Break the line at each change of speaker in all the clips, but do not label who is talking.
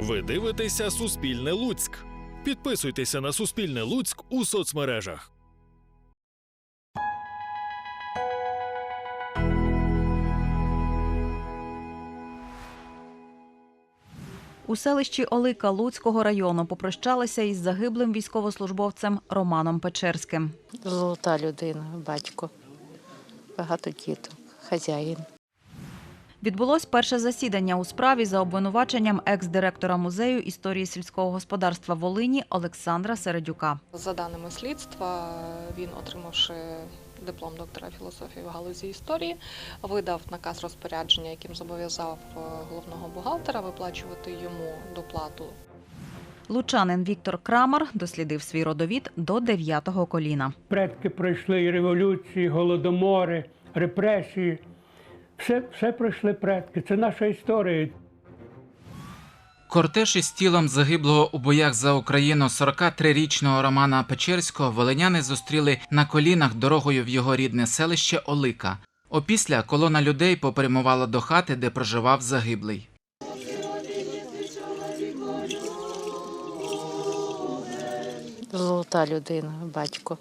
Ви дивитеся Суспільне Луцьк. Підписуйтеся на Суспільне Луцьк у соцмережах.
У селищі Олика Луцького району попрощалися із загиблим військовослужбовцем Романом Печерським.
Золота людина, батько, багато діток, хазяїн.
Відбулось перше засідання у справі за обвинуваченням екс-директора музею історії сільського господарства Волині Олександра Середюка.
За даними слідства, він, отримавши диплом доктора філософії в галузі історії, видав наказ розпорядження, яким зобов'язав е, головного бухгалтера виплачувати йому доплату
Лучанин Віктор Крамар дослідив свій родовід до дев'ятого коліна.
Предки пройшли і революції, голодомори, репресії. Все, все пройшли предки. Це наша історія.
Кортеж із тілом загиблого у боях за Україну 43-річного Романа Печерського волиняни зустріли на колінах дорогою в його рідне селище Олика. Опісля колона людей попрямувала до хати, де проживав загиблий.
Золота людина, батько,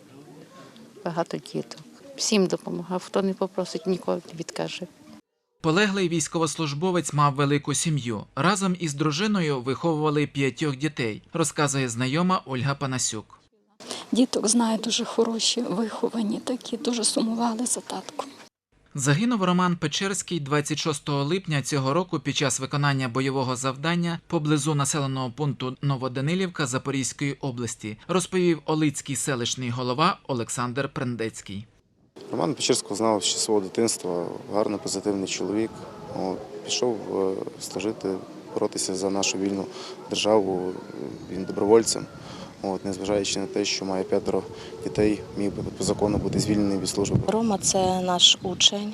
багато діток. Всім допомагав. Хто не попросить, ніколи не відкаже.
Полеглий військовослужбовець мав велику сім'ю. Разом із дружиною виховували п'ятьох дітей, розказує знайома Ольга Панасюк.
Діток знаю дуже хороші, виховані такі, дуже сумували за татком.
Загинув Роман Печерський 26 липня цього року під час виконання бойового завдання поблизу населеного пункту Новоданилівка Запорізької області, розповів Олицький селищний голова Олександр Прендецький.
Роман Печерського знав ще свого дитинства, гарний позитивний чоловік. От, пішов е, служити, боротися за нашу вільну державу. Він добровольцем. От, незважаючи на те, що має п'ятеро дітей, міг би по закону бути звільнений від служби.
Рома це наш учень.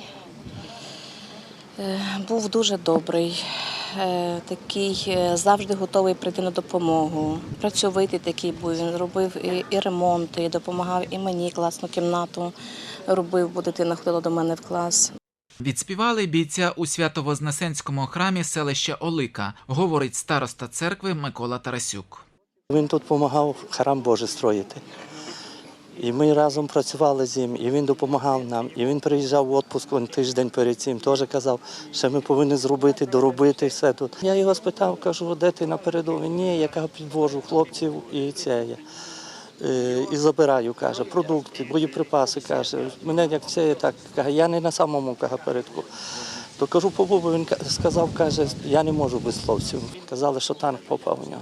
Е, Був дуже добрий, такий е, завжди готовий прийти на допомогу. Працьовитий такий був. Він робив і, і ремонти, і допомагав і мені класну кімнату робив, бо дитина ходила до мене в клас.
Відспівали бійця у Свято-Вознесенському храмі селища Олика, говорить староста церкви Микола Тарасюк.
Він тут допомагав храм Божий строїти. І ми разом працювали з ним, і він допомагав нам. І він приїжджав в відпуск тиждень перед цим, теж казав, що ми повинні зробити, доробити все тут. Я його спитав, кажу, де ти на передовій? Ні, яка підвожу хлопців і це є. Е, І забираю, каже, продукти, боєприпаси, каже. Мене як це так каже, я не на самому каже, передку. То кажу, побув, він сказав, каже, я не можу без хлопців. Казали, що танк попав у нього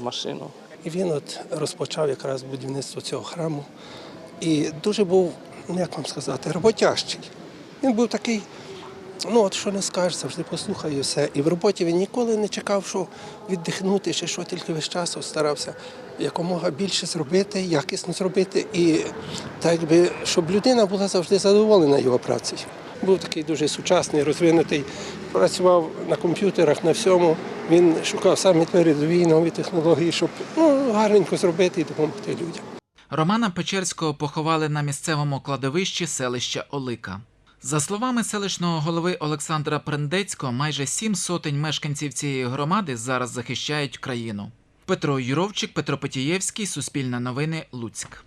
в машину.
Він от розпочав якраз будівництво цього храму. І дуже був, ну як вам сказати, роботящий. Він був такий, ну от що не скажеш, завжди послухає все. І в роботі він ніколи не чекав, що віддихнути чи що, тільки весь час старався якомога більше зробити, якісно зробити. І так якби, щоб людина була завжди задоволена його працею. Був такий дуже сучасний, розвинутий, працював на комп'ютерах, на всьому. Він шукав самі передові нові технології, щоб ну, гарненько зробити і допомогти людям.
Романа Печерського поховали на місцевому кладовищі селища Олика. За словами селищного голови Олександра Прендецького, майже сім сотень мешканців цієї громади зараз захищають країну. Петро Юровчик, Петро Потієвський, Суспільне новини, Луцьк.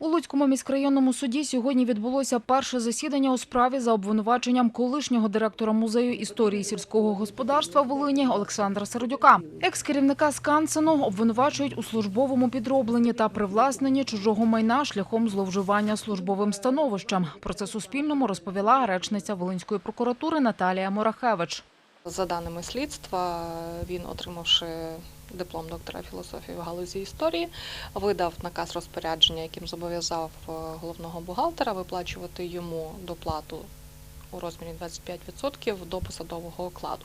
У Луцькому міськрайонному суді сьогодні відбулося перше засідання у справі за обвинуваченням колишнього директора музею історії сільського господарства Волині Олександра Сердюка. Екс-керівника Скансену обвинувачують у службовому підробленні та привласненні чужого майна шляхом зловживання службовим становищем. Про це Суспільному розповіла речниця Волинської прокуратури Наталія Морахевич.
За даними слідства, він, отримавши диплом доктора філософії в галузі історії, видав наказ розпорядження, яким зобов'язав е, головного бухгалтера виплачувати йому доплату у розмірі 25% до посадового окладу.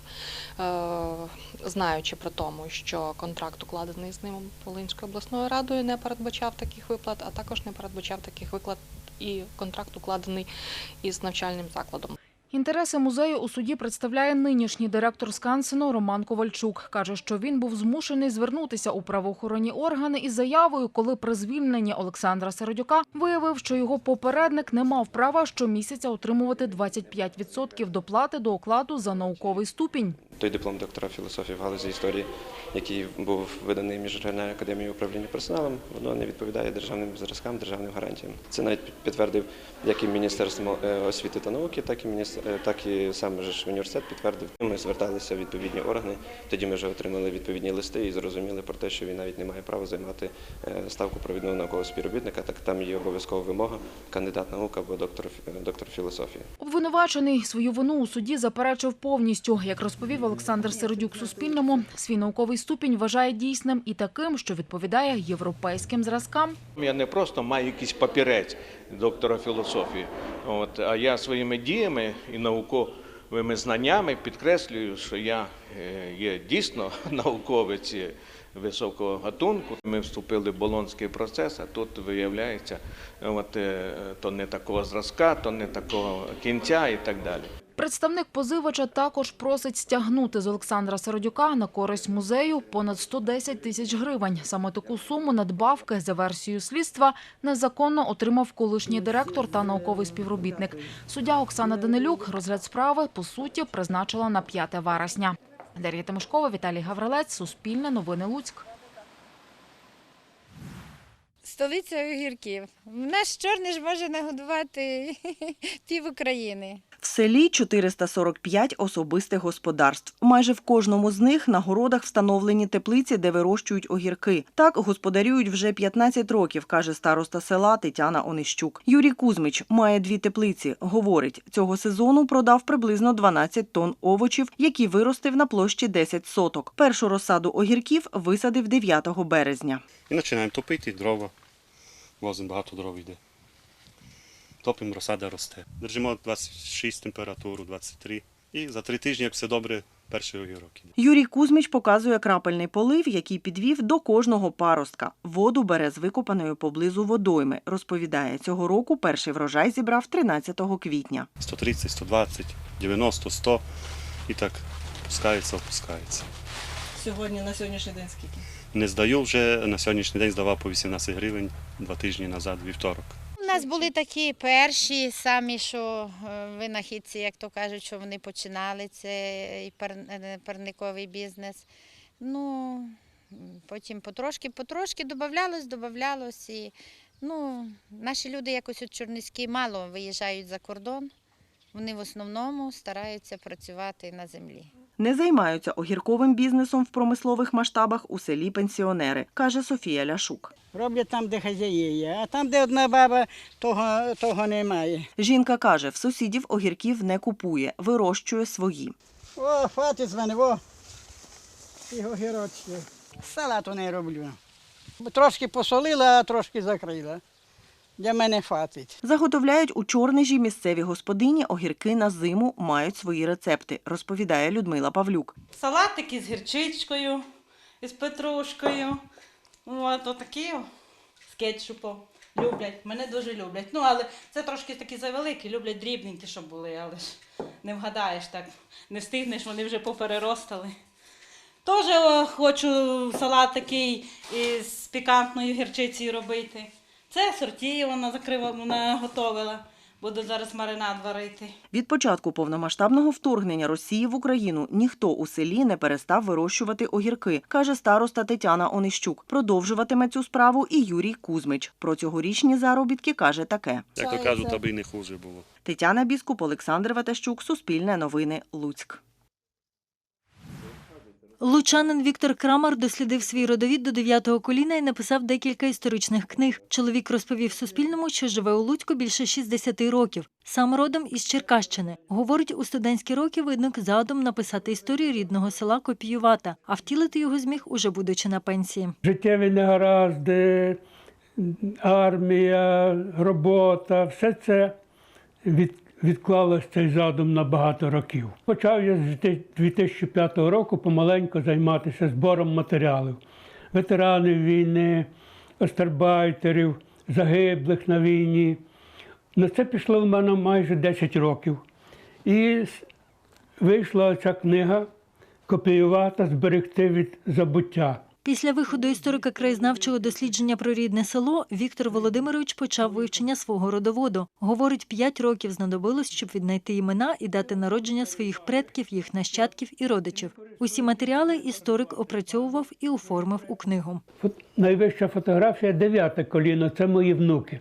Е, Знаючи при тому, що контракт укладений з ним Волинською обласною радою не передбачав таких виплат, а також не передбачав таких виплат і контракт укладений із навчальним закладом.
Інтереси музею у суді представляє нинішній директор Скансену Роман Ковальчук. Каже, що він був змушений звернутися у правоохоронні органи із заявою, коли при звільненні Олександра Середюка виявив, що його попередник не мав права щомісяця отримувати 25% доплати до окладу за науковий ступінь.
Той диплом доктора філософії в галузі історії, який був виданий Міжнародною академією управління персоналом, воно не відповідає державним зразкам, державним гарантіям. Це навіть підтвердив як і Міністерство е, освіти та науки, так і міністр, так і сам же ж університет підтвердив. Ми зверталися в відповідні органи. Тоді ми вже отримали відповідні листи і зрозуміли про те, що він навіть не має права займати е, ставку провідного наукового співробітника. Так там є обов'язкова вимога кандидат наук або доктор, е, доктор філософії.
Обвинувачений свою вину у суді заперечив повністю. Як розповів Олександр Середюк Суспільному, свій науковий ступінь вважає дійсним і таким, що відповідає європейським зразкам.
Я не просто маю якийсь папірець доктора філософії, от, а я своїми діями і науковими знаннями підкреслюю, що я е, є дійсно науковець високого гатунку. Ми вступили в болонський процес, а тут виявляється, от, е, то не такого зразка, то не такого кінця і так далі.
Представник позивача також просить стягнути з Олександра Середюка на користь музею понад 110 тисяч гривень. Саме таку суму надбавки за версією слідства незаконно отримав колишній директор та науковий співробітник. Суддя Оксана Данилюк розгляд справи по суті призначила на 5 вересня. Дар'я Тимошкова, Віталій Гаврилець, Суспільне новини Луцьк.
Столиця огірків. Наш чорний ж може нагодувати пів України.
В селі 445 особистих господарств. Майже в кожному з них на городах встановлені теплиці, де вирощують огірки. Так господарюють вже 15 років, каже староста села Тетяна Онищук. Юрій Кузьмич має дві теплиці. Говорить, цього сезону продав приблизно 12 тонн овочів, які виростив на площі 10 соток. Першу розсаду огірків висадив 9 березня.
І починаємо топити дрова. Возимо багато дров йде. Топимо, розсада росте. Держимо 26 температуру, 23. І за три тижні, як все добре, перший огірок.
Юрій Кузьміч показує крапельний полив, який підвів до кожного паростка. Воду бере з викопаної поблизу водойми. Розповідає, цього року перший врожай зібрав 13 квітня.
130, 120, 90, 100. І так пускається, опускається.
Сьогодні на сьогоднішній день скільки?
Не здаю вже на сьогоднішній день здавав по 18 гривень два тижні назад, вівторок.
У нас були такі перші самі, що е, винахідці, як то кажуть, що вони починали цей е, парниковий бізнес. Ну, потім потрошки, потрошки додавалось, додавалось. І, ну, наші люди якось от чорниські мало виїжджають за кордон. Вони в основному стараються працювати на землі.
Не займаються огірковим бізнесом в промислових масштабах у селі пенсіонери, каже Софія Ляшук.
Роблять там, де хазяї є, а там, де одна баба, того, того немає.
Жінка каже, в сусідів огірків не купує, вирощує свої.
О, хватить з мене, о. І огірочки. Салату не роблю. Трошки посолила, а трошки закрила. Для мене хватить.
Заготовляють у Чорнижі місцеві господині огірки на зиму мають свої рецепти, розповідає Людмила Павлюк.
Салатики з гірчичкою, з петрушкою. От отакі о, з кетчупом. Люблять, мене дуже люблять. Ну, але це трошки такі завеликі, люблять дрібненькі, щоб були, але ж не вгадаєш так, не встигнеш, вони вже попереростали. Теж хочу салат такий із пікантною гірчицею робити. Це сорті вона закрила, вона готовила. Буду зараз маринад варити.
Від початку повномасштабного вторгнення Росії в Україну ніхто у селі не перестав вирощувати огірки, каже староста Тетяна Онищук. Продовжуватиме цю справу і Юрій Кузьмич. Про цьогорічні заробітки каже таке.
Як то кажуть, аби й не хуже було.
Тетяна Біскуп, Олександр Ватащук, Суспільне новини, Луцьк.
Лучанин Віктор Крамар дослідив свій родовід до дев'ятого коліна і написав декілька історичних книг. Чоловік розповів Суспільному, що живе у Луцьку більше 60 років. Сам родом із Черкащини. Говорить, у студентські роки виник задум написати історію рідного села Копіювата, а втілити його зміг уже будучи на пенсії.
Життєві негаразди, армія, робота, все це від, відклалось цей задум на багато років. Почав я з 2005 року помаленьку займатися збором матеріалів. Ветеранів війни, остарбайтерів, загиблих на війні. На це пішло в мене майже 10 років. І вийшла ця книга копіювати, зберегти від забуття.
Після виходу історика краєзнавчого дослідження про рідне село Віктор Володимирович почав вивчення свого родоводу. Говорить, п'ять років знадобилось, щоб віднайти імена і дати народження своїх предків, їх нащадків і родичів. Усі матеріали історик опрацьовував і оформив у книгу.
Найвища фотографія дев'яте коліно це мої внуки.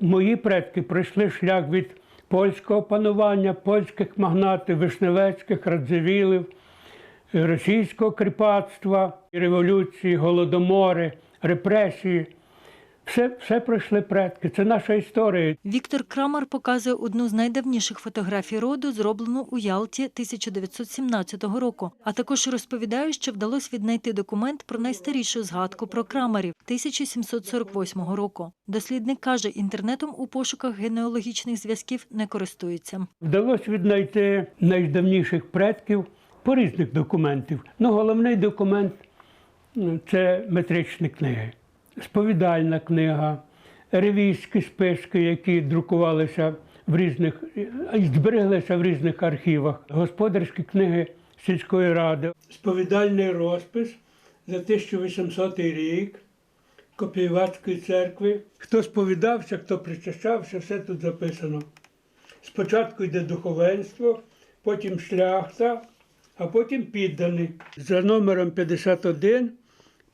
Мої предки пройшли шлях від польського панування, польських магнатів, вишневецьких, радзивілів, російського кріпацтва, революції, голодомори, репресії. Все, все пройшли предки. Це наша історія.
Віктор Крамар показує одну з найдавніших фотографій роду, зроблену у Ялті 1917 року. А також розповідає, що вдалося віднайти документ про найстарішу згадку про Крамарів 1748 року. Дослідник каже, інтернетом у пошуках генеалогічних зв'язків не користується.
Вдалося віднайти найдавніших предків по різних документів. Ну, головний документ це метричні книги, сповідальна книга, ревізські списки, які друкувалися в різних і збереглися в різних архівах, господарські книги сільської ради, сповідальний розпис за 1800 рік. Копіювацької церкви. Хто сповідався, хто причащався, все тут записано. Спочатку йде духовенство, потім шляхта, а потім підданий. За номером 51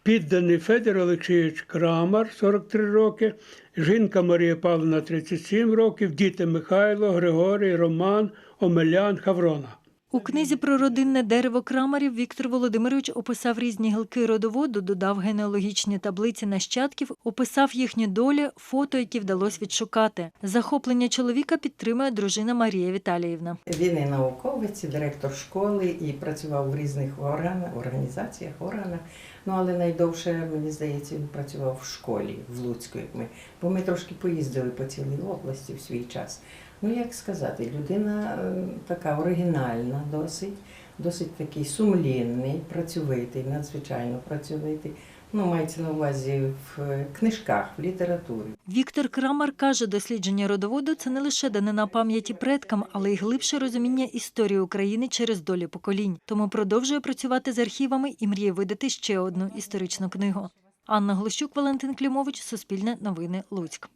підданий Федір Олексійович Крамар, 43 роки, жінка Марія Павловна, 37 років, діти Михайло, Григорій, Роман, Омелян, Хаврона.
У книзі про родинне дерево Крамарів Віктор Володимирович описав різні гілки родоводу, додав генеалогічні таблиці нащадків, описав їхні долі, фото, які вдалося відшукати. Захоплення чоловіка підтримує дружина Марія Віталіївна.
Він і науковець, і директор школи, і працював в різних органах, організаціях, органах. Ну але найдовше, мені здається, він працював в школі в Луцьку, як ми. Бо ми трошки поїздили по цілій області в свій час. Ну як сказати, людина е, така оригінальна, досить, досить такий сумлінний, працьовитий, надзвичайно працьовитий. Ну, мається на увазі в е, книжках, в літературі.
Віктор Крамар каже, дослідження родоводу це не лише данина пам'яті предкам, але й глибше розуміння історії України через долі поколінь. Тому продовжує працювати з архівами і мріє видати ще одну історичну книгу. Анна Глущук, Валентин Клімович, Суспільне новини, Луцьк.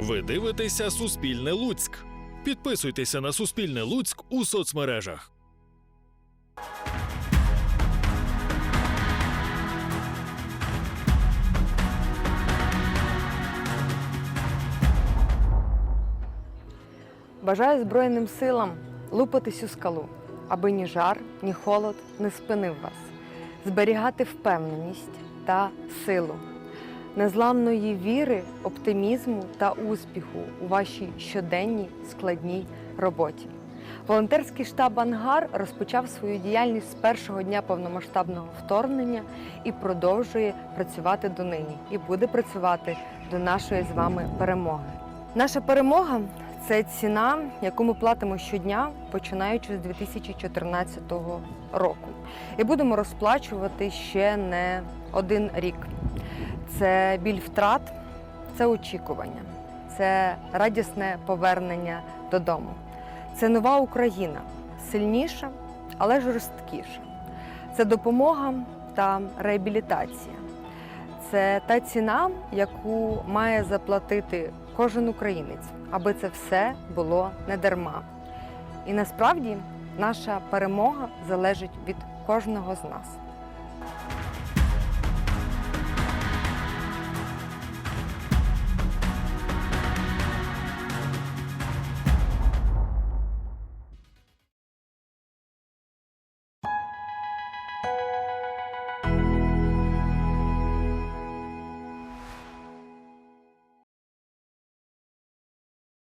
Ви дивитеся Суспільне Луцьк. Підписуйтеся на Суспільне Луцьк у соцмережах.
Бажаю Збройним силам лупатись у скалу, аби ні жар, ні холод не спинив вас, зберігати впевненість та силу, незламної віри, оптимізму та успіху у вашій щоденній складній роботі. Волонтерський штаб Ангар розпочав свою діяльність з першого дня повномасштабного вторгнення і продовжує працювати донині, і буде працювати до нашої з вами перемоги. Наша перемога це ціна, яку ми платимо щодня, починаючи з 2014 року. І будемо розплачувати ще не один рік. Це біль втрат, це очікування, це радісне повернення додому. Це нова Україна, сильніша, але жорсткіша. Це допомога та реабілітація. Це та ціна, яку має заплатити кожен українець, аби це все було не дарма. І насправді наша перемога залежить від кожного з нас.